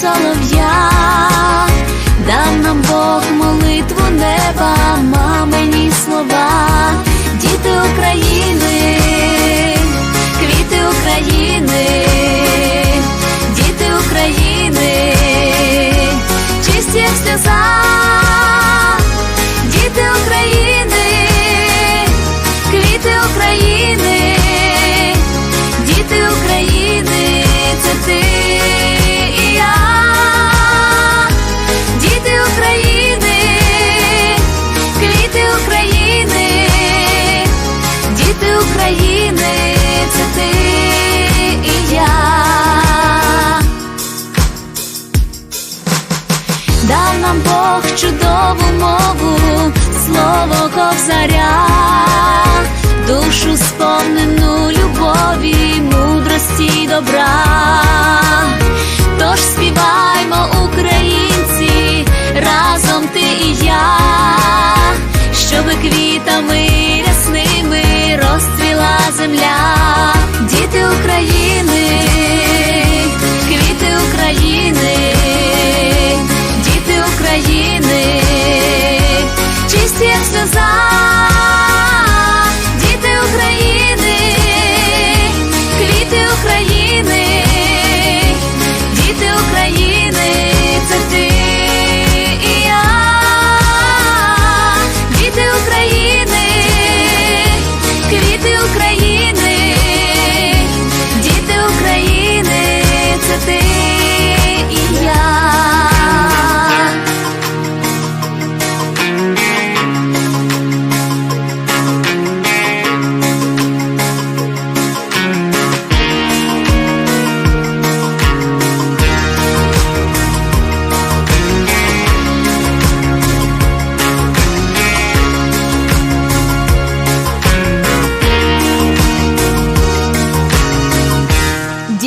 солов'я, дав нам Бог молитву неба, мамині слова, діти України. нам Бог чудову мову, слово ковзаря.